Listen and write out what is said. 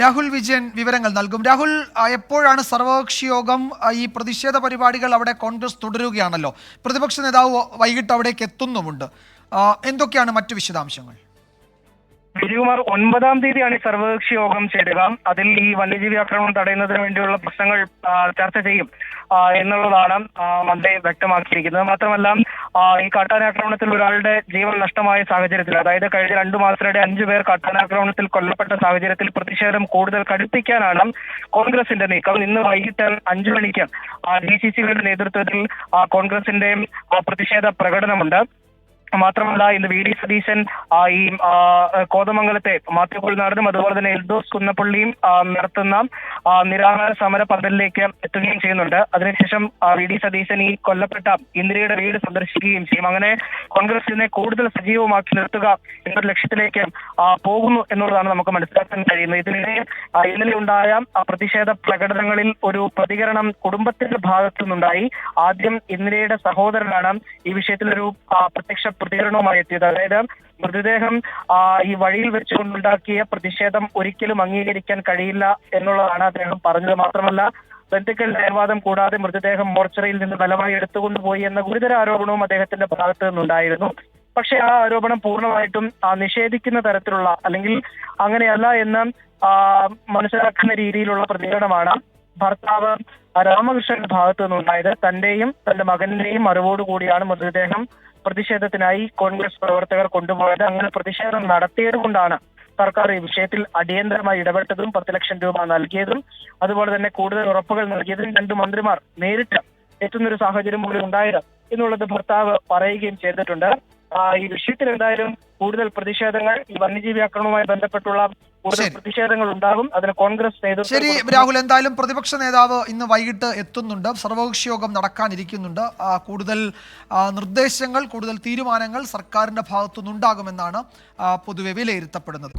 രാഹുൽ വിജയൻ വിവരങ്ങൾ നൽകും. രാഹുൽ എപ്പോഴാണ് സർവകക്ഷി യോഗം ഈ പ്രതിഷേധ പരിപാടികൾ അവിടെ കോൺഗ്രസ് തുടരുകയാണല്ലോ? പ്രതിപക്ഷ നേതാവ് വൈകിട്ട് അവിടേക്ക് എത്തുന്നുമുണ്ട്. എന്തൊക്കെയാണ് മറ്റു വിശദാംശങ്ങൾ? വിജയകുമാർ ഒൻപതാം തീയതിയാണ് സർവകക്ഷി യോഗം ചേരുക. അതിൽ ഈ വന്യജീവി ആക്രമണം തടയുന്നതിന് വേണ്ടിയുള്ള പ്രശ്നങ്ങൾ ചർച്ച ചെയ്യും. എന്നുള്ളതാണ് മന്ത്രി വ്യക്തമാക്കിയിരിക്കുന്നത്. മാത്രമല്ല ഈ കാട്ടാനാക്രമണത്തിൽ ഒരാളുടെ ജീവൻ നഷ്ടമായ സാഹചര്യത്തിൽ അതായത് കഴിഞ്ഞ രണ്ടു മാസത്തിനിടെ അഞ്ചു പേർ കാട്ടാനാക്രമണത്തിൽ കൊല്ലപ്പെട്ട സാഹചര്യത്തിൽ പ്രതിഷേധം കൂടുതൽ കടുപ്പിക്കാനാണ് കോൺഗ്രസിന്റെ നീക്കം. ഇന്ന് വൈകിട്ട് അഞ്ചു മണിക്ക് ഡി സി സികളുടെ നേതൃത്വത്തിൽ കോൺഗ്രസിന്റെ പ്രതിഷേധ പ്രകടനമുണ്ട്. മാത്രമല്ല ഇന്ന് വി ഡി സതീശൻ ഈ കോതമംഗലത്തെ മാത്യു കുൾനാടനും അതുപോലെ തന്നെ എൽദോസ് കുന്നപ്പള്ളിയും നടത്തുന്ന നിരാഹാര സമര പന്തലിലേക്ക് എത്തുകയും ചെയ്യുന്നുണ്ട്. അതിനുശേഷം വി ഡി സതീശൻ ഈ കൊല്ലപ്പെട്ട ഇന്ദിരയുടെ വീട് സന്ദർശിക്കുകയും ചെയ്യും. അങ്ങനെ കോൺഗ്രസിനെ കൂടുതൽ സജീവമാക്കി നിർത്തുക എന്നൊരു ലക്ഷ്യത്തിലേക്ക് പോകുന്നു എന്നുള്ളതാണ് നമുക്ക് മനസ്സിലാക്കാൻ കഴിയുന്നത്. ഇതിനിടെ ഇന്നലെ ഉണ്ടായ പ്രതിഷേധ പ്രകടനങ്ങളിൽ ഒരു പ്രതികരണം കുടുംബത്തിന്റെ ഭാഗത്തു നിന്നുണ്ടായി. ആദ്യം ഇന്ദിരയുടെ സഹോദരനാണ് ഈ വിഷയത്തിൽ ഒരു പ്രത്യക്ഷ പ്രതികരണവുമായി എത്തിയത്. അതായത് മൃതദേഹം ഈ വഴിയിൽ വെച്ചുകൊണ്ടുണ്ടാക്കിയ പ്രതിഷേധം ഒരിക്കലും അംഗീകരിക്കാൻ കഴിയില്ല എന്നുള്ളതാണ് അദ്ദേഹം പറഞ്ഞത്. മാത്രമല്ല ബന്ധുക്കൾ ന്യായവാദം കൂടാതെ മൃതദേഹം മോർച്ചറിയിൽ നിന്ന് ബലമായി എടുത്തുകൊണ്ടുപോയി എന്ന ഗുരുതര ആരോപണവും അദ്ദേഹത്തിന്റെ ഭാഗത്ത് നിന്നുണ്ടായിരുന്നു. പക്ഷേ ആ ആരോപണം പൂർണമായിട്ടും നിഷേധിക്കുന്ന തരത്തിലുള്ള അല്ലെങ്കിൽ അങ്ങനെയല്ല എന്ന് മനസ്സിലാക്കുന്ന രീതിയിലുള്ള പ്രതികരണമാണ് ഭർത്താവ് രാമകൃഷ്ണന്റെ ഭാഗത്തു നിന്നുണ്ടായത്. തന്റെയും തന്റെ മകന്റെയും അറിവോടുകൂടിയാണ് മൃതദേഹം പ്രതിഷേധത്തിനായി കോൺഗ്രസ് പ്രവർത്തകർ കൊണ്ടുപോയത്. അങ്ങനെ പ്രതിഷേധം നടത്തിയത് കൊണ്ടാണ് സർക്കാർ ഈ വിഷയത്തിൽ അടിയന്തരമായി ഇടപെട്ടതും പത്ത് ലക്ഷം രൂപ നൽകിയതും അതുപോലെ തന്നെ കൂടുതൽ ഉറപ്പുകൾ നൽകിയതും രണ്ട് മന്ത്രിമാർ നേരിട്ട് എത്തുന്ന ഒരു സാഹചര്യം കൂടി ഉണ്ടായത് എന്നുള്ളത് ഭർത്താവ് പറയുകയും ചെയ്തിട്ടുണ്ട്. ഈ വിഷയത്തിൽ എന്തായാലും കൂടുതൽ പ്രതിഷേധങ്ങൾ ഈ വന്യജീവി ആക്രമണവുമായി ബന്ധപ്പെട്ടുള്ള കൂടുതൽ ശരി. പ്രതിഷേധങ്ങൾ ഉണ്ടാകും. അതിന് കോൺഗ്രസ് നേതൃത്വം ശരി രാഹുൽ എന്തായാലും പ്രതിപക്ഷ നേതാവ് ഇന്ന് വൈകിട്ട് എത്തുന്നുണ്ട്. സർവകക്ഷി യോഗം നടക്കാനിരിക്കുന്നുണ്ട്. കൂടുതൽ നിർദ്ദേശങ്ങൾ കൂടുതൽ തീരുമാനങ്ങൾ സർക്കാരിന്റെ ഭാഗത്തുനിന്നുണ്ടാകുമെന്നാണ് പൊതുവെ വിലയിരുത്തപ്പെടുന്നത്.